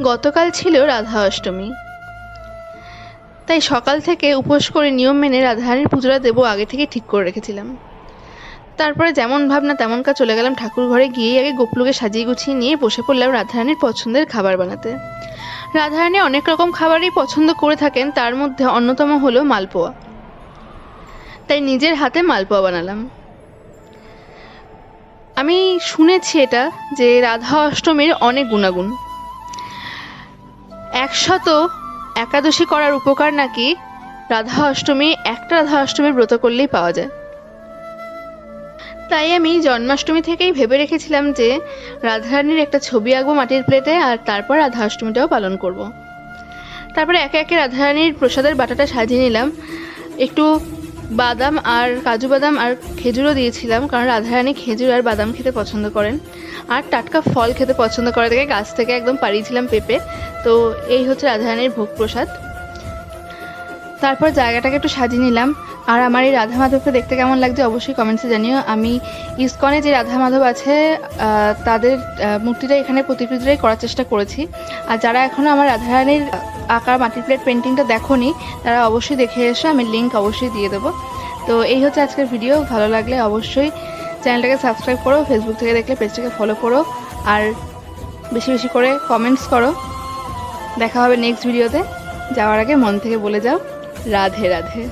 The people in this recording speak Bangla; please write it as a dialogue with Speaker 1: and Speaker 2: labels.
Speaker 1: গতকাল ছিল রাধা অষ্টমী। তাই সকাল থেকে উপোস করে নিয়ম মেনে রাধারানীর পুজোটা দেবো আগে থেকে ঠিক করে রেখেছিলাম। তারপরে যেমন ভাবনা তেমন কাজ চলে গেলাম ঠাকুর ঘরে গিয়ে আগে গোপলুকে সাজিয়ে গুছিয়ে নিয়ে বসে পড়লাম রাধারানীর পছন্দের খাবার বানাতে। রাধারানী অনেক রকম খাবারই পছন্দ করে থাকেন, তার মধ্যে অন্যতম হলো মালপোয়া। তাই নিজের হাতে মালপোয়া বানালাম। আমি শুনেছি এটা, যে রাধা অষ্টমীর অনেক গুণাগুণ। একশত একাদশী করার উপকার নাকি রাধা অষ্টমী একটা রাধা অষ্টমীর ব্রত করলেই পাওয়া যায় তাই আমি জন্মাষ্টমী থেকেই ভেবে রেখেছিলাম যে রাধারানীর একটা ছবি আঁকবো মাটির প্লেটে আর তারপর রাধা অষ্টমীটাও পালন করব। তারপরে একে একে রাধারানীর প্রসাদের বাটাটা সাজিয়ে নিলাম একটু বাদাম আর কাজু বাদাম আর খেজুরও দিয়েছিলাম, কারণ রাধারানী খেজুর আর বাদাম খেতে পছন্দ করেন। আর টাটকা ফল খেতে পছন্দ করে থেকে গাছ থেকে একদম পাড়িয়েছিলাম পেঁপে। তো এই হচ্ছে রাধারানীর ভোগ প্রসাদ তারপর জায়গাটাকে একটু সাজিয়ে নিলাম। আর আমার এই রাধা মাধবকে দেখতে কেমন লাগছে অবশ্যই কমেন্টসে জানিও। আমি ইসকনে যে রাধা মাধব আছে তাদের মূর্তিটা এখানে প্রতিকৃতিটাই করার চেষ্টা করেছি। আর যারা এখনও আমার রাধারানীর আঁকা মাটির প্লেট পেন্টিংটা দেখোনি, তারা অবশ্যই দেখে এসো, আমি লিঙ্ক অবশ্যই দিয়ে দেবো। তো এই হচ্ছে আজকের ভিডিও ভালো লাগলে অবশ্যই চ্যানেলটাকে সাবস্ক্রাইব করো ফেসবুক থেকে দেখলে পেজটাকে ফলো করো। আর বেশি বেশি করে কমেন্টস করো। দেখা হবে নেক্সট ভিডিওতে যাওয়ার আগে মন থেকে বলে যাও। রাধে রাধে।